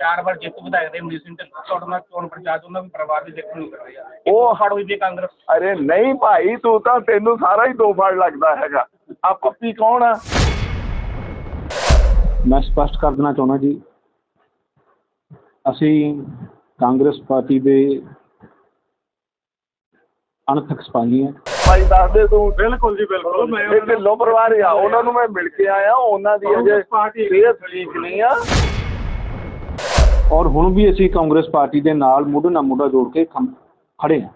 ਚਾਰ ਵਾਰ ਜਿੱਤ ਵਿਧਾਇਕ ਦੇ ਮਨੀਸ਼ ਸਿੰਘ ਢਿੱਲੋਂ ਤੁਹਾਡੇ ਨਾਲ ਚੋਣ ਪ੍ਰਚਾਰ 'ਚ ਉਹਨਾਂ ਵੀ ਪਰਿਵਾਰ ਦੀ ਦੇਖਣ ਨੂੰ ਮਿਲ ਰਹੀ ਆ। ਉਹ ਫੜ ਹੋਈ ਵੀ ਕਾਂਗਰਸ। ਅਰੇ ਨਹੀਂ ਭਾਈ ਤੂੰ ਤਾਂ ਤੈਨੂੰ ਸਾਰਾ ਹੀ ਦੋ ਫੜ ਲੱਗਦਾ ਹੈਗਾ। ਆ ਪੱਪੀ ਕੌਣ ਆ? ਮੈਂ ਸਪਸ਼ਟ ਕਰ ਦੇਣਾ ਚਾਹੁੰਦਾ ਜੀ ਅਸੀਂ ਕਾਂਗਰਸ ਪਾਰਟੀ ਦੇ ਅਣਥਕ ਸਿਪਾਹੀ ਹਾਂ। ਭਾਈ ਦੱਸ ਦੇ ਤੂੰ। ਬਿਲਕੁਲ ਜੀ ਬਿਲਕੁਲ। ਮੈਂ ਇਹ ਢਿੱਲੋਂ ਪਰਿਵਾਰ ਆ ਉਹਨਾਂ ਨੂੰ ਮੈਂ ਮਿਲ ਕੇ ਆਇਆ ਉਹਨਾਂ ਦੀ ਅਜੇ ਸਿਹਤ ਠੀਕ ਨਹੀਂ ਆ। ਔਰ ਹੁਣ ਵੀ ਅਸੀਂ ਕਾਂਗਰਸ ਪਾਰਟੀ ਦੇ ਨਾਲ ਮੋਢੇ ਨਾਲ ਮੋਢਾ ਜੋੜ ਕੇ ਖੰ- ਖੜੇ ਹਾਂ।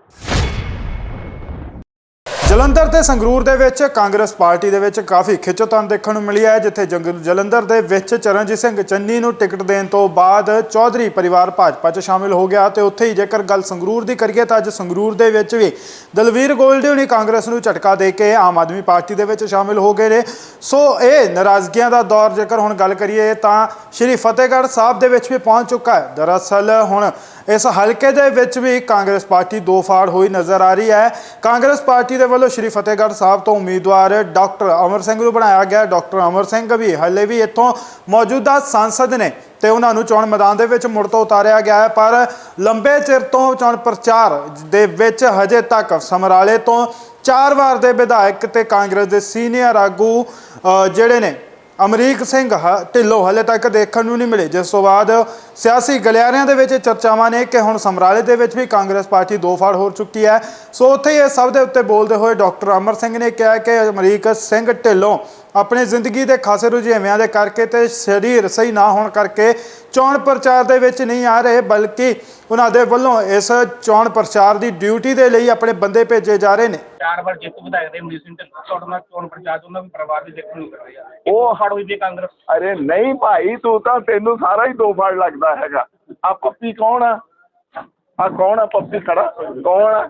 ਜਲੰਧਰ ਤੇ ਸੰਗਰੂਰ ਦੇ ਵਿੱਚ ਕਾਂਗਰਸ ਪਾਰਟੀ ਦੇ ਵਿੱਚ ਕਾਫੀ ਖਿੱਚੋਤਾਣ ਦੇਖਣ ਨੂੰ ਮਿਲੀ ਹੈ, ਜਿੱਥੇ ਜੰਗ- ਜਲੰਧਰ ਦੇ ਵਿੱਚ ਚਰਨਜੀਤ ਸਿੰਘ ਚੰਨੀ ਨੂੰ ਟਿਕਟ ਦੇਣ ਤੋਂ ਬਾਅਦ ਚੌਧਰੀ ਪਰਿਵਾਰ ਭਾਜਪਾ 'ਚ ਸ਼ਾਮਿਲ ਹੋ ਗਿਆ ਤੇ ਉੱਥੇ ਹੀ ਜੇਕਰ ਗੱਲ ਸੰਗਰੂਰ ਦੀ ਕਰੀਏ ਤਾਂ ਅੱਜ ਸੰਗਰੂਰ ਦੇ ਵਿੱਚ ਵੀ ਦਲਵੀਰ ਗੋਲਡੀ ਹੁਣੀ ਕਾਂਗਰਸ ਨੂੰ ਝਟਕਾ ਦੇ ਕੇ ਆਮ ਆਦਮੀ ਪਾਰਟੀ ਦੇ ਵਿੱਚ ਸ਼ਾਮਿਲ ਹੋ ਗਏ ਨੇ। ਸੋ ਇਹ ਨਾਰਾਜ਼ਗੀਆਂ ਦਾ ਦੌਰ ਜੇਕਰ ਹੁਣ ਗੱਲ ਕਰੀਏ ਤਾਂ ਸ਼੍ਰੀ ਫਤਿਹਗੜ੍ਹ ਸਾਹਿਬ ਦੇ ਵਿੱਚ ਵੀ ਪਹੁੰਚ ਚੁੱਕਾ ਹੈ। ਦਰਅਸਲ ਹੁਣ ਇਸ ਹਲਕੇ ਦੇ ਵਿੱਚ ਵੀ ਕਾਂਗਰਸ ਪਾਰਟੀ ਦੋ ਫਾੜ ਹੋਈ ਨਜ਼ਰ ਆ ਰਹੀ ਹੈ। ਕਾਂਗਰਸ ਪਾਰਟੀ ਦੇ ਵੱਲੋਂ ਸ਼੍ਰੀ ਫਤਿਹਗੜ੍ਹ ਸਾਹਿਬ ਤੋਂ ਉਮੀਦਵਾਰ ਡਾਕਟਰ ਅਮਰ ਸਿੰਘ ਨੂੰ ਬਣਾਇਆ ਗਿਆ। ਡਾਕਟਰ ਅਮਰ ਸਿੰਘ ਵੀ ਹਲੇ ਵੀ ਇੱਥੋਂ ਮੌਜੂਦਾ ਸੰਸਦ ਨੇ ਤੇ ਉਹਨਾਂ ਨੂੰ ਚੋਣ ਮੈਦਾਨ ਦੇ ਵਿੱਚ ਮੁੜ ਤੋਂ ਉਤਾਰਿਆ ਗਿਆ ਹੈ। ਪਰ ਲੰਬੇ ਚਿਰ ਤੋਂ ਚੋਣ ਪ੍ਰਚਾਰ ਦੇ ਵਿੱਚ ਹਜੇ ਤੱਕ ਸਮਰਾਲੇ ਤੋਂ ਚਾਰ ਵਾਰ ਦੇ ਵਿਧਾਇਕ ਤੇ ਕਾਂਗਰਸ ਦੇ ਸੀਨੀਅਰ ਆਗੂ ਜਿਹੜੇ ਨੇ ਅਮਰੀਕ ਸਿੰਘ ਹ- ਢਿੱਲੋਂ ਹਲੇ ਤੱਕ ਦੇਖਣ ਨੂੰ ਨਹੀਂ ਮਿਲੇ। ਜਿਸ ਤੋਂ ਬਾਅਦ ਸਿਆਸੀ ਗਲਿਆਰਿਆਂ ਦੇ ਵਿੱਚ ਚਰਚਾਵਾਂ ਨੇ ਕਿ ਹੁਣ ਸਮਰਾਲੇ ਦੇ ਵਿੱਚ ਵੀ ਕਾਂਗਰਸ ਪਾਰਟੀ ਦੋ ਫਾੜ ਹੋ ਚੁੱਕੀ ਹੈ। ਸੋ ਉੱਥੇ ਇਹ ਸਭ ਦੇ ਉੱਤੇ ਬੋਲਦੇ ਹੋਏ ਡਾਕਟਰ ਅਮਰ ਸਿੰਘ ਨੇ ਕਿਹਾ ਕਿ ਅਮਰੀਕ ਸਿੰਘ ਢਿੱਲੋਂ ਆਪਣੀ ਜ਼ਿੰਦਗੀ ਦੇ ਖਾਸੇ ਰੁਝੇਵਿਆਂ ਦੇ ਕਰਕੇ ਤੇ ਸਰੀਰ ਸਹੀ ਨਾ ਹੋਣ ਕਰਕੇ ਚੋਣ ਪ੍ਰਚਾਰ ਦੇ ਵਿੱਚ ਨਹੀਂ ਆ ਰਹੇ ਬਲਕਿ ਉਹਨਾਂ ਦੇ ਵੱਲੋਂ ਇਸ ਚੋਣ ਪ੍ਰਚਾਰ ਦੀ ਡਿਊਟੀ ਦੇ ਲਈ ਆਪਣੇ ਬੰਦੇ ਭੇਜੇ ਜਾ ਰਹੇ ਨੇ। ਚਾਰ ਵਾਰ ਜਿੱਤ ਵਿਧਾਇਕ ਦੇ ਮਨੀਸ਼ ਸਿੰਘ ਢਿੱਲੋਂ ਤੁਹਾਡੇ ਨਾਲ ਚੋਣ ਪ੍ਰਚਾਰ 'ਚ ਉਹਨਾਂ ਵੀ ਪਰਿਵਾਰ ਦੀ ਦੇਖਣ ਨੂੰ ਮਿਲ ਰਹੀ ਆ। ਉਹ ਫੜ ਹੋਈ ਵੀ ਕਾਂਗਰਸ ਅਰੇ ਨਹੀਂ ਭਾਈ ਤੂੰ ਤਾਂ ਤੈਨੂੰ ਸਾਰਾ ਹੀ ਦੋ ਫੜ ਲੱਗਦਾ ਹੈਗਾ। ਆ ਪੱਪੀ ਕੌਣ ਆ? ਆ ਕੌਣ ਆ ਪੱਪੀ ਖੜਾ? ਕੌਣ ਆ?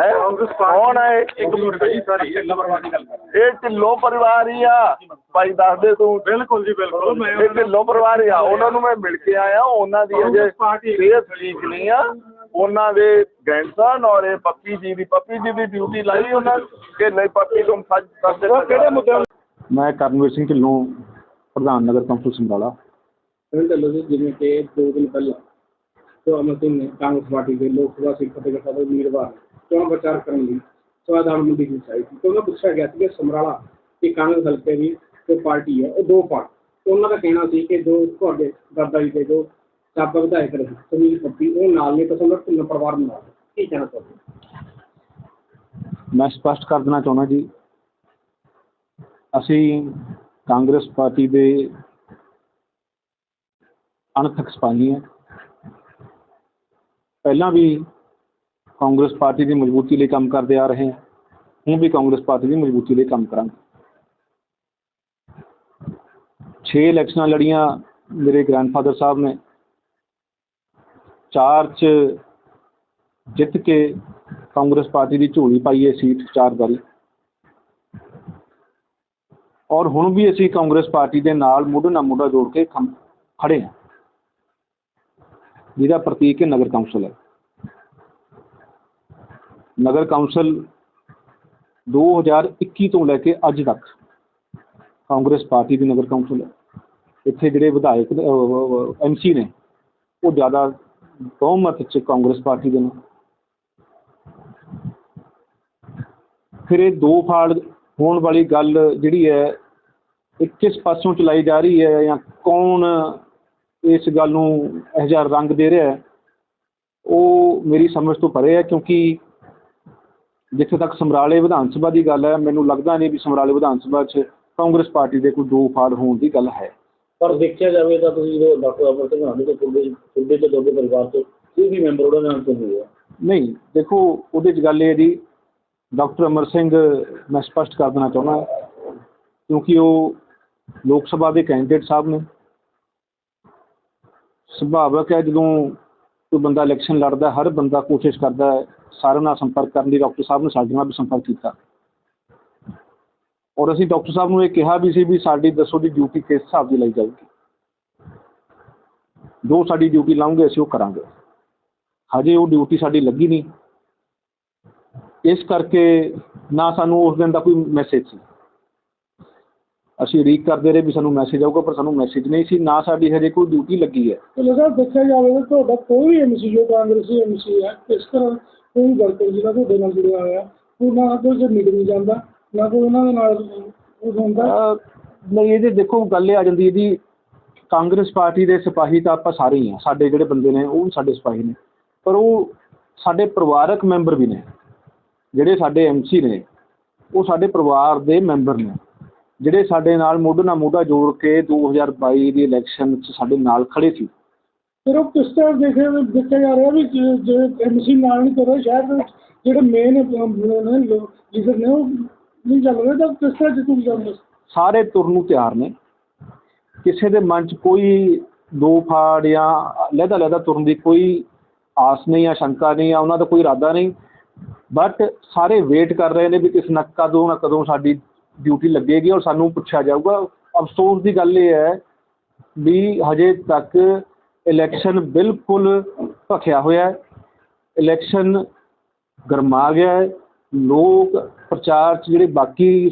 ਹੈ ਕੌਣ ਆ ਇਹ? ਇੱਕ ਮਿੰਟ ਜੀ ਸਾਰੀ ਢਿੱਲੋਂ ਪਰਿਵਾਰ ਦੀ ਗੱਲ ਕਰ ਰਹੇ। ਇਹ ਢਿੱਲੋਂ ਪਰਿਵਾਰ ਹੀ ਆ। ਭਾਈ ਦੱਸ ਦੇ ਤੂੰ। ਬਿਲਕੁਲ ਜੀ ਬਿਲਕੁਲ। ਮੈਂ ਇਹ ਢਿੱਲੋਂ ਪਰਿਵਾਰ ਆ। ਉਹਨਾਂ ਨੂੰ ਮੈਂ ਮਿਲ ਕੇ ਆਇਆ। ਉਹਨਾਂ ਦੀ ਅਜੇ ਸਿਹਤ ਠੀਕ ਨਹੀਂ ਆ। ਉਹਨਾਂ ਦੇ ਗੈਂਸਨ ਔਰ ਇਹ ਪੱਪੀ ਜੀ ਦੀ ਪੱਪੀ ਜੀ ਦੀ ਡਿਊਟੀ ਲਾਈ ਉਹਨਾਂ ਕਿ ਨਹੀਂ ਪੱਪੀ ਤੁਮ ਸੱਚ ਸੱਚ ਕਿਹੜੇ ਮੁੱਦੇ ਮੈਂ ਕਰਨਵੀਰ ਸਿੰਘ ਢਿੱਲੋਂ ਪ੍ਰਧਾਨ ਨਗਰ ਕੌਂਸਲ ਸਮਰਾਲਾ ਪਿੰਡ ਢੱਲੋਂ ਜੀ ਜਿਵੇਂ ਕਿ ਦੋ ਦਿਨ ਪਹਿਲਾਂ ਜੋ ਅਮਰ ਸਿੰਘ ਨੇ ਕਾਂਗਰਸ ਪਾਰਟੀ ਦੇ ਲੋਕ ਸਭਾ ਸੀਟ ਫਤਿਹਗੜ੍ਹ ਸਾਹਿਬ ਦੇ ਉਮੀਦਵਾਰ। ਚੋਣ ਪ੍ਰਚਾਰ ਕਰਨ ਲਈ? ਸਵਾਦਾਨ ਮੰਡੀ ਵਿੱਚ ਆਈ ਸੀ ਉਹਨਾਂ ਪੁੱਛਿਆ ਗਿਆ ਸੀ ਕਿ ਸਮਰਾਲਾ ਕਿ ਕਾਂਗਰਸ ਹਲਕੇ ਦੀ ਜੋ ਪਾਰਟੀ ਹੈ, ਉਹ ਦੋ ਪਾਰਟ। ਉਹਨਾਂ ਦਾ ਕਹਿਣਾ ਸੀ ਕਿ ਜੋ ਤੁਹਾਡੇ ਦਾਦਾ ਜੀ ਦੇ ਜੋ ਸਾਬਕਾ ਵਿਧਾਇਕ ਰਹੇ, ਸੁਨੀਲ ਪੱਪੀ ਉਹ ਨਾਲ ਨੇ, ਤਾਂ ਸਮਰ ਢਿੱਲੋਂ ਪਰਿਵਾਰ ਨਾਲ ਕੀ ਕਹਿਣਾ ਚਾਹੁੰਦੇ ਮੈਂ ਸਪਸ਼ਟ ਕਰ ਦੇਣਾ ਚਾਹੁੰਦਾ ਜੀ, ਅਸੀਂ ਕਾਂਗਰਸ ਪਾਰਟੀ ਦੇ ਅਣਥਕ ਸਿਪਾਹੀ ਹਾਂ। ਪਹਿਲਾਂ ਵੀ ਕਾਂਗਰਸ ਪਾਰਟੀ ਦੀ ਮਜ਼ਬੂਤੀ ਲਈ ਕੰਮ ਕਰਦੇ ਆ ਰਹੇ ਹਾਂ। ਹੁਣ ਵੀ ਕਾਂਗਰਸ ਪਾਰਟੀ ਦੀ ਮਜ਼ਬੂਤੀ ਲਈ ਕੰਮ ਕਰਾਂਗੇ। 6 ਇਲੈਕਸ਼ਨਾਂ ਲੜੀਆਂ ਮੇਰੇ ਗ੍ਰੈਂਡਫਾਦਰ ਸਾਹਿਬ ਨੇ। ਚਾਰ ਚ ਜਿੱਤ ਕੇ ਕਾਂਗਰਸ ਪਾਰਟੀ ਦੀ ਝੋਲੀ ਪਾਈ ਹੈ ਸੀਟ ਚਾਰ ਵਾਰੀ। ਔਰ ਹੁਣ ਵੀ ਅਸੀਂ ਕਾਂਗਰਸ ਪਾਰਟੀ ਦੇ ਨਾਲ ਮੋਢੇ ਨਾਲ ਮੋਢਾ ਜੋੜ ਕੇ ਖੜੇ ਹਾਂ। ਜਿਹਦਾ ਪ੍ਰਤੀਕ ਹੈ ਨਗਰ ਕੌਂਸਲ ਹੈ। ਨਗਰ ਕੌਂਸਲ 2021 ਤੋਂ ਲੈ ਕੇ ਅੱਜ ਤੱਕ ਕਾਂਗਰਸ ਪਾਰਟੀ ਦੀ ਨਗਰ ਕੌਂਸਲ ਹੈ। ਇੱਥੇ ਜਿਹੜੇ ਵਿਧਾਇਕ ਐਮਸੀ ਨੇ, ਉਹ ਜ਼ਿਆਦਾ ਬਹੁਮਤ ਚ ਕਾਂਗਰਸ ਪਾਰਟੀ ਦੇ ਨੇ। ਫਿਰ ਇਹ ਦੋ ਫਾੜ ਹੋਣ ਵਾਲੀ ਗੱਲ ਜਿਹੜੀ ਹੈ, ਇਹ ਕਿਸ ਪਾਸੋਂ ਚਲਾਈ ਜਾ ਰਹੀ ਹੈ ਜਾਂ ਕੌਣ ਇਸ ਗੱਲ ਨੂੰ ਇਹ ਜਿਹਾ ਰੰਗ ਦੇ ਰਿਹਾ ਹੈ, ਉਹ ਮੇਰੀ ਸਮਝ ਤੋਂ ਪਰੇ ਹੈ ਕਿਉਂਕਿ ਜਿੱਥੇ ਤੱਕ ਸਮਰਾਲੇ ਵਿਧਾਨ ਸਭਾ ਦੀ ਗੱਲ ਹੈ ਮੈਨੂੰ ਲੱਗਦਾ ਨਹੀਂ ਵੀ ਸਮਰਾਲੇ ਵਿਧਾਨ ਸਭਾ 'ਚ ਕਾਂਗਰਸ ਪਾਰਟੀ ਦੇ ਕੋਈ ਦੋ ਫਾੜ ਹੋਣ ਦੀ ਗੱਲ ਹੈ। ਪਰ ਦੇਖਿਆ ਜਾਵੇ ਤਾਂ ਤੁਸੀਂ ਜੋ ਡਾਕਟਰ ਅਮਰ ਸਿੰਘ ਹਾਨੀ ਦੇ ਪੁੱਡੇ ਪੁੱਡੇ ਤੇ ਦੋਗੇ ਪਰਿਵਾਰ ਤੋਂ ਕੋਈ ਵੀ ਮੈਂਬਰ ਉਹਦਾ ਨਾਮ ਚੁਣ ਲਿਆ ਨਹੀਂ ਦੇਖੋ ਉਹਦੇ 'ਚ ਗੱਲ ਇਹ ਜੀ ਡਾਕਟਰ ਅਮਰ ਸਿੰਘ ਮੈਂ ਸਪਸ਼ਟ ਕਰ ਦੇਣਾ ਚਾਹੁੰਦਾ ਕਿਉਂਕਿ ਉਹ ਲੋਕ ਸਭਾ ਦੇ ਕੈਂਡੀਡੇਟ ਸਾਹਿਬ ਨੇ। ਸੁਭਾਵਕ ਹੈ ਜਦੋਂ ਕੋਈ ਬੰਦਾ ਇਲੈਕਸ਼ਨ ਲੜਦਾ ਹਰ ਬੰਦਾ ਕੋਸ਼ਿਸ਼ ਕਰਦਾ ਹੈ ਸਾਰਿਆਂ ਨਾਲ ਸੰਪਰਕ ਕਰਨ ਦੀ ਡਾਕਟਰ ਸਾਹਿਬ ਨੇ ਸਾਡੇ ਨਾਲ ਵੀ ਸੰਪਰਕ ਕੀਤਾ। ਔਰ ਅਸੀਂ ਡਾਕਟਰ ਸਾਹਿਬ ਨੂੰ ਇਹ ਕਿਹਾ ਵੀ ਸੀ ਵੀ ਸਾਡੀ ਦੱਸੋ ਦੀ ਡਿਊਟੀ ਕਿਸ ਹਿਸਾਬ ਦੀ ਲਈ ਜਾਊਗੀ। ਜੋ ਸਾਡੀ ਡਿਊਟੀ ਲਾਉਂਗੇ ਅਸੀਂ ਉਹ ਕਰਾਂਗੇ। ਹਜੇ ਉਹ ਡਿਊਟੀ ਸਾਡੀ ਲੱਗੀ ਨਹੀਂ। ਇਸ ਕਰਕੇ ਨਾ ਸਾਨੂੰ ਉਸ ਦਿਨ ਦਾ ਕੋਈ ਮੈਸੇਜ ਸੀ। ਅਸੀਂ ਉਡੀਕ ਕਰਦੇ ਰਹੇ ਵੀ ਸਾਨੂੰ ਮੈਸੇਜ ਆਊਗਾ, ਪਰ ਸਾਨੂੰ ਮੈਸੇਜ ਨਹੀਂ ਸੀ। ਨਾ ਸਾਡੀ ਹਜੇ ਕੋਈ ਡਿਊਟੀ ਲੱਗੀ ਹੈ। ਚਲੋ ਸਰ ਦੇਖਿਆ ਜਾਵੇ ਤੁਹਾਡਾ ਕੋਈ ਐਮਸੀ ਜੋ ਕਾਂਗਰਸੀ ਐਮਸੀ ਹੈ, ਇਸ ਤਰ੍ਹਾਂ ਕੋਈ ਵਰਕਰ ਜਿਹੜਾ ਤੁਹਾਡੇ ਨਾਲ ਜੁੜਿਆ ਹੋਇਆ, ਉਹ ਨਾ ਕੋਈ ਸੇ ਮੀਟਿੰਗ ਜਾਂਦਾ, ਨਾ ਕੋਈ ਉਹਨਾਂ ਦੇ ਨਾਲ ਉਹ ਹੁੰਦਾ? ਅਹ ਨਹੀਂ ਇਹਦੇ ਦੇਖੋ, ਗੱਲ ਇਹ ਆ ਜਾਂਦੀ ਇਹਦੀ ਕਾਂਗਰਸ ਪਾਰਟੀ ਦੇ ਸਿਪਾਹੀ ਤਾਂ ਆਪਾਂ ਸਾਰੇ ਹੀ ਆ ਸਾਡੇ ਜਿਹੜੇ ਬੰਦੇ ਨੇ, ਉਹ ਵੀ ਸਾਡੇ ਸਿਪਾਹੀ ਨੇ। ਪਰ ਉਹ ਸਾਡੇ ਪਰਿਵਾਰਕ ਮੈਂਬਰ ਵੀ ਨੇ, ਜਿਹੜੇ ਸਾਡੇ ਐਮਸੀ ਨੇ, ਉਹ ਸਾਡੇ ਪਰਿਵਾਰ ਦੇ ਮੈਂਬਰ ਨੇ। ਜਿਹੜੇ ਸਾਡੇ ਨਾਲ ਮੋਢੇ ਨਾਲ ਮੋਢਾ ਜੋੜ ਕੇ 2022 ਦੀ ਇਲੈਕਸ਼ਨ 'ਚ ਸਾਡੇ ਨਾਲ ਖੜੇ ਸੀ ਫਿਰ ਉਹ ਤਰ੍ਹਾਂ ਦੇਖਿਆ ਦੇਖਿਆ ਜਾ ਰਿਹਾ ਵੀ ਜੇ- ਜੇ ਨਾਲ ਨਹੀਂ ਕਰ ਰਹੇ ਸ਼ਹਿਰ ਦੇ ਵਿੱਚ ਜਿਹੜੇ ਮੇਨ ਨੇ ਲੀਡਰ ਨੇ ਉਹ ਨਹੀਂ ਚੱਲ ਰਹੇ, ਤਾਂ ਕਿਸ ਤਰ੍ਹਾਂ ਜਿੱਤੂ ਜਾਂਦੇ ਸਾਰੇ ਤੁਰਨ ਨੂੰ ਤਿਆਰ ਨੇ। ਕਿਸੇ ਦੇ ਮਨ 'ਚ ਕੋਈ ਦੋ ਫਾੜ ਜਾਂ ਲਹਿਦਾ ਲਹਿਦਾ ਤੁਰਨ ਦੀ ਕੋਈ ਆਸ ਨਹੀਂ ਆ ਸ਼ੰਕਾ ਨਹੀਂ ਆ ਉਹਨਾਂ ਦਾ ਕੋਈ ਇਰਾਦਾ ਨਹੀਂ। ਬਟ ਸਾਰੇ ਵੇਟ ਕਰ ਰਹੇ ਨੇ ਵੀ ਕਿਸ ਨਾ ਕਦੋਂ ਨਾ ਕਦੋਂ ਸਾਡੀ ਡਿਊਟੀ ਲੱਗੇਗੀ ਔਰ ਸਾਨੂੰ ਪੁੱਛਿਆ ਜਾਊਗਾ। ਅਫਸੋਸ ਦੀ ਗੱਲ ਇਹ ਹੈ ਵੀ ਹਜੇ ਤੱਕ ਇਲੈਕਸ਼ਨ ਬਿਲਕੁਲ ਭਖਿਆ ਹੋਇਆ ਹੈ। ਇਲੈਕਸ਼ਨ ਗਰਮਾ ਗਿਆ ਹੈ। ਲੋਕ ਪ੍ਰਚਾਰ 'ਚ ਜਿਹੜੇ ਬਾਕੀ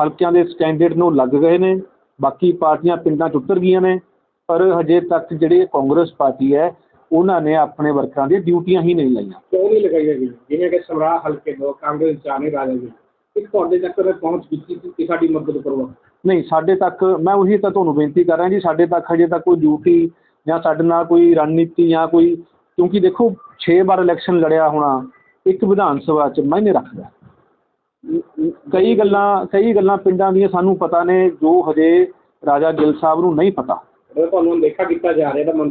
ਹਲਕਿਆਂ ਦੇ ਕੈਂਡੀਡੇਟ ਨੇ ਲੱਗ ਗਏ ਨੇ। ਬਾਕੀ ਪਾਰਟੀਆਂ ਪਿੰਡਾਂ 'ਚ ਉਤਰ ਗਈਆਂ ਨੇ। ਪਰ ਹਜੇ ਤੱਕ ਜਿਹੜੇ ਕਾਂਗਰਸ ਪਾਰਟੀ ਹੈ ਉਹਨਾਂ ਨੇ ਆਪਣੇ ਵਰਕਰਾਂ ਦੀਆਂ ਡਿਊਟੀਆਂ ਹੀ ਨਹੀਂ ਲਾਈਆਂ। ਕਿਉਂ ਨਹੀਂ ਲਗਾਈ ਹੈਗੀ ਜਿਵੇਂ ਕਿ ਸਮਰਾਹ ਹਲਕੇ ਤੋਂ ਕਾਂਗਰਸ ਚਾਹਨੇ ਰਾਜਾ ਜੀ। ਇੱਕ ਤੁਹਾਡੇ ਤੱਕ ਪਹੁੰਚ ਕੀਤੀ ਕਿ ਸਾਡੀ ਮਦਦ ਕਰੋ। ਨਹੀਂ ਸਾਡੇ ਤੱਕ ਮੈਂ ਉਹੀ ਤਾਂ ਤੁਹਾਨੂੰ ਬੇਨਤੀ ਕਰ ਰਿਹਾ ਜੀ ਸਾਡੇ ਤੱਕ ਹਜੇ ਤੱਕ ਕੋਈ ਡਿਊਟੀ ਜਾਂ ਸਾਡੇ ਨਾਲ ਕੋਈ ਰਣਨੀਤੀ ਜਾਂ ਕੋਈ ਕਿਉਂਕਿ ਦੇਖੋ 6 ਵਾਰ ਇਲੈਕਸ਼ਨ ਲੜਿਆ ਹੋਣਾ ਇੱਕ ਵਿਧਾਨ ਸਭਾ 'ਚ ਮਾਇਨੇ ਰੱਖਦਾ। ਕਈ ਗੱਲਾਂ ਕਈ ਗੱਲਾਂ ਪਿੰਡਾਂ ਦੀਆਂ ਸਾਨੂੰ ਪਤਾ ਨੇ ਜੋ ਹਜੇ ਰਾਜਾ ਗਿੱਲ ਸਾਹਿਬ ਨੂੰ ਨਹੀਂ ਪਤਾ। ਤੁਹਾਨੂੰ ਦੇਖਾ ਕੀਤਾ ਜਾ ਰਿਹਾ ਤਾਂ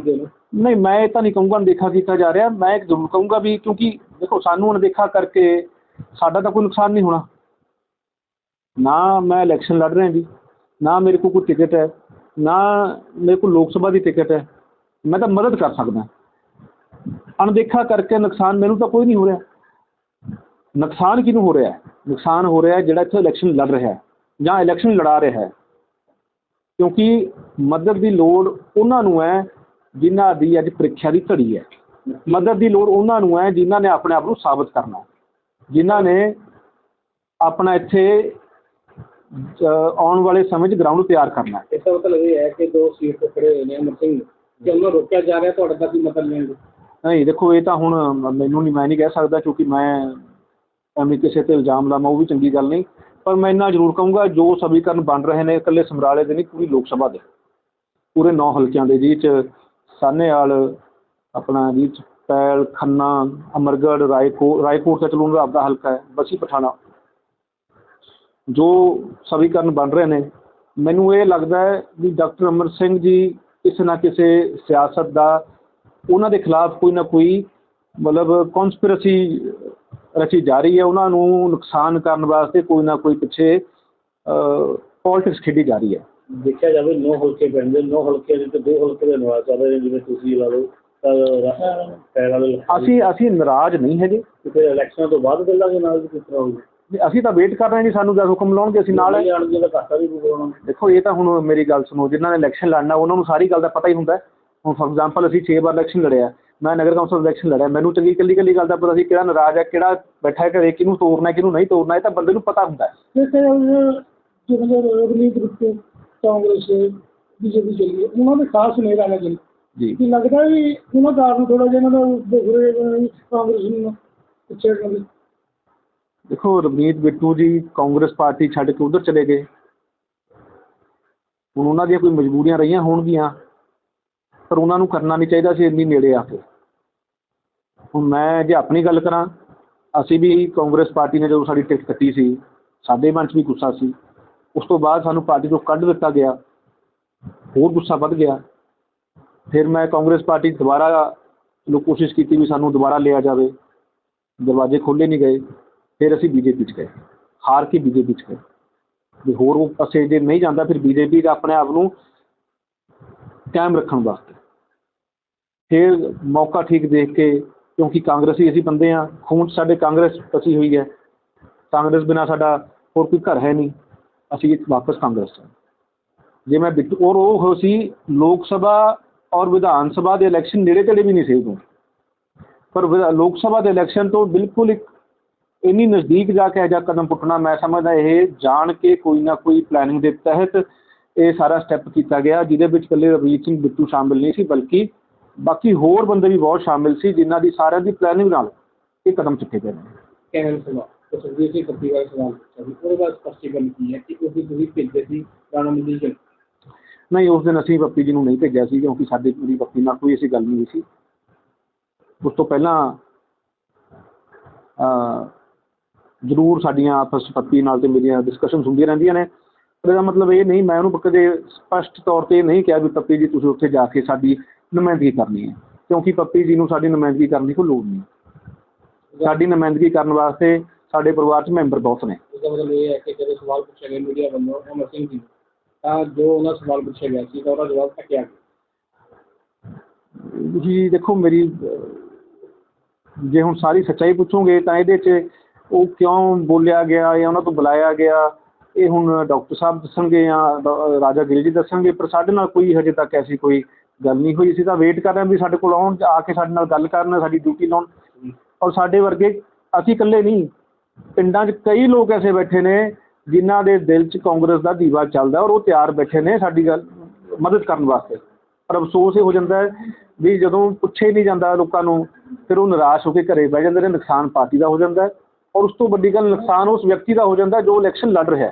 ਨਹੀਂ ਮੈਂ ਇਹ ਤਾਂ ਨਹੀਂ ਕਹੂੰਗਾ ਅਣਦੇਖਾ ਕੀਤਾ ਜਾ ਰਿਹਾ ਮੈਂ ਇੱਕ ਜ਼ਰੂਰ ਕਹੂੰਗਾ ਵੀ ਕਿਉਂਕਿ ਦੇਖੋ ਸਾਨੂੰ ਅਣਦੇਖਾ ਕਰਕੇ ਸਾਡਾ ਤਾਂ ਕੋਈ ਨੁਕਸਾਨ ਨਹੀਂ ਹੋਣਾ। ਨਾ ਮੈਂ ਇਲੈਕਸ਼ਨ ਲੜ ਰਿਹਾ ਜੀ ਨਾ ਮੇਰੇ ਕੋਲ ਕੋਈ ਟਿਕਟ ਹੈ ਨਾ ਮੇਰੇ ਕੋਲ ਲੋਕ ਸਭਾ ਦੀ ਟਿਕਟ ਹੈ। ਮੈਂ ਤਾਂ ਮਦਦ ਕਰ ਸਕਦਾ। ਅਣਦੇਖਾ ਕਰਕੇ ਨੁਕਸਾਨ ਮੈਨੂੰ ਤਾਂ ਕੋਈ ਨਹੀਂ ਹੋ ਰਿਹਾ। ਨੁਕਸਾਨ ਕਿਹਨੂੰ ਹੋ ਰਿਹਾ? ਨੁਕਸਾਨ ਹੋ ਰਿਹਾ ਜਿਹੜਾ ਇੱਥੇ ਇਲੈਕਸ਼ਨ ਲੜ ਰਿਹਾ ਜਾਂ ਇਲੈਕਸ਼ਨ ਲੜਾ ਰਿਹਾ ਹੈ। ਕਿਉਂਕਿ ਮਦਦ ਦੀ ਲੋੜ ਉਹਨਾਂ ਨੂੰ ਹੈ ਜਿਨ੍ਹਾਂ ਦੀ ਅੱਜ ਪ੍ਰੀਖਿਆ ਦੀ ਧੜੀ ਹੈ। ਮਦਦ ਦੀ ਲੋੜ ਉਹਨਾਂ ਨੂੰ ਹੈ ਜਿਨ੍ਹਾਂ ਨੇ ਆਪਣੇ ਆਪ ਨੂੰ ਸਾਬਤ ਕਰਨਾ ਜਿਨ੍ਹਾਂ ਨੇ ਆਪਣਾ ਇੱਥੇ ਆਉਣ ਵਾਲੇ ਸਮੇਂ 'ਚ ਗਰਾਊਂਡ ਤਿਆਰ ਕਰਨਾ ਹੈ। ਇਸ ਦਾ ਮਤਲਬ ਇਹ ਹੈ ਕਿ ਦੋ ਸੀਟ ਤੇ ਖੜੇ ਹੋਏ ਨੇ ਅਮਰ ਸਿੰਘ। ਕਿ ਉਹਨਾਂ ਰੋਕਿਆ ਜਾ ਰਿਹਾ, ਤੁਹਾਡੇ ਦਾ ਹੀ ਮਦਦ ਲੈਣ ਨਹੀਂ, ਦੇਖੋ, ਇਹ ਤਾਂ ਹੁਣ ਮੈਨੂੰ ਨਹੀਂ ਮੈਂ ਨਹੀਂ ਕਹਿ ਸਕਦਾ ਕਿਉਂਕਿ ਮੈਂ ਐਵੇਂ ਕਿਸੇ ਤੇ ਇਲਜ਼ਾਮ ਲਾਵਾਂ, ਉਹ ਵੀ ਚੰਗੀ ਗੱਲ ਨਹੀਂ। ਪਰ ਮੈਂ ਇੰਨਾ ਜ਼ਰੂਰ ਕਹੂੰਗਾ, ਜੋ ਸਮੀਕਰਨ ਬਣ ਰਹੇ ਨੇ, ਇਕੱਲੇ ਸਮਰਾਲੇ ਦੇ ਨਹੀਂ, ਪੂਰੀ ਲੋਕ ਸਭਾ ਦੇ। ਪੂਰੇ 9 ਹਲਕਿਆਂ ਦੇ ਜਿਹ 'ਚ ਸਾਹਨੇਵਾਲ, ਆਪਣਾ ਜੀ ਚ ਪੈਲ, ਖੰਨਾ, ਅਮਰਗੜ੍ਹ ਰਾਏਕੋਟ ਰਾਏਕੋਟ ਦਾ ਚਲੋ ਦਾ ਆਪਦਾ ਹਲਕਾ ਹੈ, ਬਸੀ ਪਠਾਣਾ। ਜੋ ਸਮੀਕਰਨ ਬਣ ਰਹੇ ਨੇ, ਮੈਨੂੰ ਇਹ ਲੱਗਦਾ ਹੈ ਵੀ ਡਾਕਟਰ ਅਮਰ ਸਿੰਘ ਜੀ ਕਿਸੇ ਨਾ ਕਿਸੇ ਸਿਆਸਤ ਦਾ ਉਹਨਾਂ ਦੇ ਖਿਲਾਫ ਕੋਈ ਨਾ ਕੋਈ ਮਤਲਬ ਕਨਸਪੀਰਸੀ ਰਚੀ ਜਾ ਰਹੀ ਹੈ। ਉਹਨਾਂ ਨੂੰ ਨੁਕਸਾਨ ਕਰਨ ਵਾਸਤੇ ਕੋਈ ਨਾ ਕੋਈ ਪਿੱਛੇ ਪੋਲਿਟਿਕਸ ਖੇਡੀ ਜਾ ਰਹੀ ਹੈ। ਦੇਖਿਆ ਜਾਵੇ ਨੌ ਹਲਕੇ ਪੈਂਦੇ ਨੌ ਹਲਕੇ ਦੇ ਤੇ ਦੋ ਹਲਕੇ ਦੇ ਨਵਾਜ਼ ਚੱਲ ਰਹੇ ਨੇ ਜਿਵੇਂ ਤੁਸੀਂ ਲਾ ਲਓ ਅਸੀਂ ਅਸੀਂ ਨਾਰਾਜ਼ ਨਹੀਂ ਹੈਗੇ। ਫਿਰ ਇਲੈਕਸ਼ਨਾਂ ਤੋਂ ਬਾਅਦ ਚੱਲਾਂਗੇ ਨਾਲ ਵੀ ਕਿਸ ਤਰ੍ਹਾਂ ਹੋਊਗਾ? ਅਸੀਂ ਤਾਂ ਵੇਟ ਕਰ ਰਹੇ ਜੀ ਸਾਨੂੰ ਜਦ ਹੁਕਮ ਲਾਉਣਗੇ ਅਸੀਂ ਨਾਲ ਹੈ ਨਹੀਂ ਆਣ ਜਿਹੜਾ ਘਾਟਾ ਵੀ ਪੂਰਾ ਦੇਖੋ ਇਹ ਤਾਂ ਹੁਣ ਮੇਰੀ ਗੱਲ ਸੁਣੋ ਜਿਨ੍ਹਾਂ ਨੇ ਇਲੈਕਸ਼ਨ ਲੜਨਾ ਉਹਨਾਂ ਨੂੰ ਸਾਰੀ ਗੱਲ ਦਾ ਪਤਾ ਹੀ ਹੁੰਦਾ ਹੈ। ਹੁਣ ਫੋਰ ਐਗਜ਼ਾਮਪਲ ਅਸੀਂ 6 ਵਾਰ ਇਲੈਕਸ਼ਨ ਲੜਿਆ ਮੈਂ ਨਗਰ ਕੌਂਸਲ ਇਲੈਕਸ਼ਨ ਲੜਿਆ ਮੈਨੂੰ ਚੰਗੀ ਇਕੱਲੀ ਇਕੱਲੀ ਗੱਲ ਦਾ ਪਤਾ ਸੀ ਕਿਹੜਾ ਨਾਰਾਜ਼ ਹੈ ਕਿਹੜਾ ਬੈਠਾ ਹੈ ਘਰੇ ਕਿਹਨੂੰ ਤੋੜਨਾ ਹੈ, ਕਿਹਨੂੰ ਨਹੀਂ ਤੋੜਨਾ ਇਹ ਤਾਂ ਬੰਦੇ ਨੂੰ ਪਤਾ ਹੁੰਦਾ ਹੈ। ਕਾਂਗਰਸ ਬੀਜੇਪੀ ਚੱਲੀ ਉਹਨਾਂ ਦੇ ਖਾਸ ਜੀ ਜੀ। ਕੀ ਲੱਗਦਾ ਵੀ ਉਹਨਾਂ ਕਾਰਨ ਥੋੜਾ ਜਿਹਾ ਇਹਨਾਂ ਦਾ ਦੁਖਰੇ ਕਾਂਗਰਸ ਨੂੰ ਪਿੱਛੇ। ਕਰਦੇ ਦੇਖੋ ਰਵਨੀਤ ਬਿੱਟੂ ਜੀ ਕਾਂਗਰਸ ਪਾਰਟੀ ਛੱਡ ਕੇ ਉਧਰ ਚਲੇ ਗਏ। ਹੁਣ ਉਹਨਾਂ ਦੀਆਂ ਕੋਈ ਮਜਬੂਰੀਆਂ ਰਹੀਆਂ ਹੋਣਗੀਆਂ, ਪਰ ਉਹਨਾਂ ਨੂੰ ਕਰਨਾ ਨਹੀਂ ਚਾਹੀਦਾ ਸੀ ਇੰਨੀ ਨੇੜੇ ਆ ਕੇ। ਹੁਣ ਮੈਂ ਜੇ ਆਪਣੀ ਗੱਲ ਕਰਾਂ, ਅਸੀਂ ਵੀ ਕਾਂਗਰਸ ਪਾਰਟੀ ਨੇ ਜਦੋਂ ਸਾਡੀ ਟਿਕਟ ਕੱਟੀ ਸੀ, ਸਾਡੇ ਮਨ 'ਚ ਵੀ ਗੁੱਸਾ ਸੀ। ਉਸ ਤੋਂ ਬਾਅਦ ਸਾਨੂੰ ਪਾਰਟੀ ਤੋਂ ਕੱਢ ਦਿੱਤਾ ਗਿਆ, ਹੋਰ ਗੁੱਸਾ ਵੱਧ ਗਿਆ। ਫਿਰ ਮੈਂ ਕਾਂਗਰਸ ਪਾਰਟੀ ਦੁਬਾਰਾ ਨੂੰ ਕੋਸ਼ਿਸ਼ ਕੀਤੀ ਵੀ ਸਾਨੂੰ ਦੁਬਾਰਾ ਲਿਆ ਜਾਵੇ। ਦਰਵਾਜ਼ੇ ਖੋਲ੍ਹੇ ਨਹੀਂ ਗਏ। ਫਿਰ ਅਸੀਂ ਬੀਜੇਪੀ 'ਚ ਗਏ, ਹਾਰ ਕੇ ਬੀਜੇਪੀ 'ਚ ਗਏ। ਵੀ ਹੋਰ ਉਹ ਪਾਸੇ ਜੇ ਨਹੀਂ ਜਾਂਦਾ ਫਿਰ ਬੀਜੇਪੀ ਦਾ ਆਪਣੇ ਆਪ ਨੂੰ ਕਾਇਮ ਰੱਖਣ ਵਾਸਤੇ। ਫਿਰ ਮੌਕਾ ਠੀਕ ਦੇਖ ਕੇ ਕਿਉਂਕਿ ਕਾਂਗਰਸੀ ਅਸੀਂ ਬੰਦੇ ਆ ਖੂਨ 'ਚ ਸਾਡੇ ਕਾਂਗਰਸ ਫਸੀ ਹੋਈ ਹੈ। ਕਾਂਗਰਸ ਬਿਨਾ ਸਾਡਾ ਹੋਰ ਕੋਈ ਘਰ ਹੈ ਨਹੀਂ। ਅਸੀਂ ਵਾਪਸ ਕਾਂਗਰਸ 'ਚ ਜੇ ਮੈਂ ਬਿੱਟੂ ਔਰ ਉਹ ਹੋ ਸੀ ਲੋਕ ਸਭਾ ਔਰ ਵਿਧਾਨ ਸਭਾ ਦੇ ਇਲੈਕਸ਼ਨ ਨੇੜੇ ਤੇੜੇ ਵੀ ਨਹੀਂ ਸੀ ਉਦੋਂ। ਪਰ ਵਿਧਾ- ਲੋਕ ਸਭਾ ਦੇ ਇਲੈਕਸ਼ਨ ਤੋਂ ਬਿਲਕੁਲ ਇੱਕ ਇੰਨੀ ਨਜ਼ਦੀਕ ਜਾ ਕੇ ਜਿਹਾ ਕਦਮ ਪੁੱਟਣਾ ਮੈਂ ਸਮਝਦਾ ਇਹ ਜਾਣ ਕੇ ਕੋਈ ਨਾ ਕੋਈ ਪਲੈਨਿੰਗ ਦੇ ਤਹਿਤ ਇਹ ਸਾਰਾ ਸਟੈਪ ਕੀਤਾ ਗਿਆ ਜਿਹਦੇ ਵਿੱਚ ਇਕੱਲੇ ਰਵੀਰ ਸਿੰਘ ਬਿੱਟੂ ਸ਼ਾਮਿਲ ਨਹੀਂ ਸੀ ਬਲਕਿ ਬਾਕੀ ਹੋਰ ਬੰਦੇ ਵੀ ਬਹੁਤ ਸ਼ਾਮਿਲ ਸੀ ਜਿਨ੍ਹਾਂ ਦੀ ਸਾਰਿਆਂ ਦੀ ਪਲੈਨਿੰਗ ਨਾਲ ਇਹ ਕਦਮ ਚੁੱਕੇ ਗਏ ਨੇ। ਕਹਿਣ ਸਵਾਲ ਤੇ ਸੁਖਬੀਰ ਸਿੰਘ ਕੱਪੀ ਵਾਲਾ ਸਵਾਲ ਪੁੱਛਿਆ ਸੀ ਉਹਦੇ ਬਾਅਦ ਸਪਸ਼ਟੀਕਰਨ ਕੀ ਹੈ ਕਿ ਉਹ ਤੁਸੀਂ ਭੇਜੇ ਸੀ ਰਾਣਾ ਮੰਡੀ ਚ ਨਹੀਂ ਉਸ ਦਿਨ ਅਸੀਂ ਪੱਪੀ ਜੀ ਨੂੰ ਨਹੀਂ ਭੇਜਿਆ ਸੀ ਕਿਉਂਕਿ ਸਾਡੇ ਮੇਰੀ ਪੱਪੀ ਨਾਲ ਕੋਈ ਐਸੀ ਗੱਲ ਨਹੀਂ ਹੋਈ ਸੀ। ਉਸ ਤੋਂ ਪਹਿਲਾਂ ਜ਼ਰੂਰ ਸਾਡੀਆਂ ਆਪਸ ਪੱਪੀ ਨਾਲ ਤੇ ਮੇਰੀਆਂ ਡਿਸਕਸ਼ਨਸ ਹੁੰਦੀਆਂ ਰਹਿੰਦੀਆਂ ਨੇ। ਪਰ ਇਹਦਾ ਮਤਲਬ ਇਹ ਨਹੀਂ ਮੈਂ ਉਹਨੂੰ ਕਦੇ ਸਪਸ਼ਟ ਤੌਰ ਤੇ ਨਹੀਂ ਕਿਹਾ ਵੀ ਪੱਪੀ ਜੀ ਤੁਸੀਂ ਉੱਥੇ ਜਾ ਕੇ ਸਾਡੀ ਨੁਮਾਇੰਦਗੀ ਕਰਨੀ ਹੈ ਕਿਉਂਕਿ ਪੱਪੀ ਜੀ ਨੂੰ ਸਾਡੀ ਨੁਮਾਇੰਦਗੀ ਕਰਨ ਦੀ ਕੋਈ ਲੋੜ ਨਹੀਂ। ਸਾਡੀ ਨੁਮਾਇੰਦਗੀ ਕਰਨ ਵਾਸਤੇ ਸਾਡੇ ਪਰਿਵਾਰ 'ਚ ਮੈਂਬਰ ਬਹੁਤ ਨੇ। ਇਸਦਾ ਮਤਲਬ ਇਹ ਹੈ ਕਿ ਜਦੋਂ ਸਵਾਲ ਪੁੱਛਿਆ ਗਿਆ ਮੀਡੀਆ ਵੱਲੋਂ ਅਮਰ ਸਿੰਘ ਜੀ ਤਾਂ ਜੋ ਉਹਨਾਂ ਸਵਾਲ ਪੁੱਛਿਆ ਗਿਆ ਸੀ ਤਾਂ ਉਹਦਾ ਜਵਾਬ ਗਿਆ। ਤੁਸੀਂ ਦੇਖੋ ਮੇਰੀ ਜੇ ਹੁਣ ਸਾਰੀ ਸੱਚਾਈ ਪੁੱਛੋਗੇ ਤਾਂ ਇਹਦੇ 'ਚ ਉਹ ਕਿਉਂ ਬੋਲਿਆ ਗਿਆ ਜਾਂ ਉਹਨਾਂ ਤੋਂ ਬੁਲਾਇਆ ਗਿਆ? ਇਹ ਹੁਣ ਡਾਕਟਰ ਸਾਹਿਬ ਦੱਸਣਗੇ ਜਾਂ ਡਾ- ਰਾਜਾ ਗਿੱਲ ਜੀ ਦੱਸਣਗੇ, ਪਰ ਸਾਡੇ ਨਾਲ ਕੋਈ ਹਜੇ ਤੱਕ ਐਸੀ ਕੋਈ ਗੱਲ ਨਹੀਂ ਹੋਈ। ਅਸੀਂ ਤਾਂ ਵੇਟ ਕਰ ਰਹੇ ਹਾਂ ਵੀ ਸਾਡੇ ਕੋਲ ਆਉਣ ਆ ਕੇ ਸਾਡੇ ਨਾਲ ਗੱਲ ਕਰਨ, ਸਾਡੀ ਡਿਊਟੀ ਲਾਉਣ। ਔਰ ਸਾਡੇ ਵਰਗੇ, ਅਸੀਂ ਇਕੱਲੇ ਨਹੀਂ। ਪਿੰਡਾਂ 'ਚ ਕਈ ਲੋਕ ਐਸੇ ਬੈਠੇ ਨੇ ਜਿਨ੍ਹਾਂ ਦੇ ਦਿਲ 'ਚ ਕਾਂਗਰਸ ਦਾ ਦੀਵਾ ਚੱਲਦਾ ਔਰ ਉਹ ਤਿਆਰ ਬੈਠੇ ਨੇ ਸਾਡੀ ਗੱਲ, ਮਦਦ ਕਰਨ ਵਾਸਤੇ। ਪਰ ਅਫਸੋਸ ਇਹ ਹੋ ਜਾਂਦਾ ਹੈ ਵੀ ਜਦੋਂ ਪੁੱਛੇ ਨਹੀਂ ਜਾਂਦਾ ਲੋਕਾਂ ਨੂੰ, ਫਿਰ ਉਹ ਨਿਰਾਸ਼ ਹੋ ਕੇ ਘਰੇ ਬਹਿ ਜਾਂਦੇ ਨੇ, ਨੁਕਸਾਨ ਪਾਰਟੀ ਦਾ ਹੋ ਜਾਂਦਾ ਔਰ ਉਸ ਤੋਂ ਵੱਡੀ ਗੱਲ ਨੁਕਸਾਨ ਉਸ ਵਿਅਕਤੀ ਦਾ ਹੋ ਜਾਂਦਾ ਜੋ ਇਲੈਕਸ਼ਨ ਲੜ ਰਿਹਾ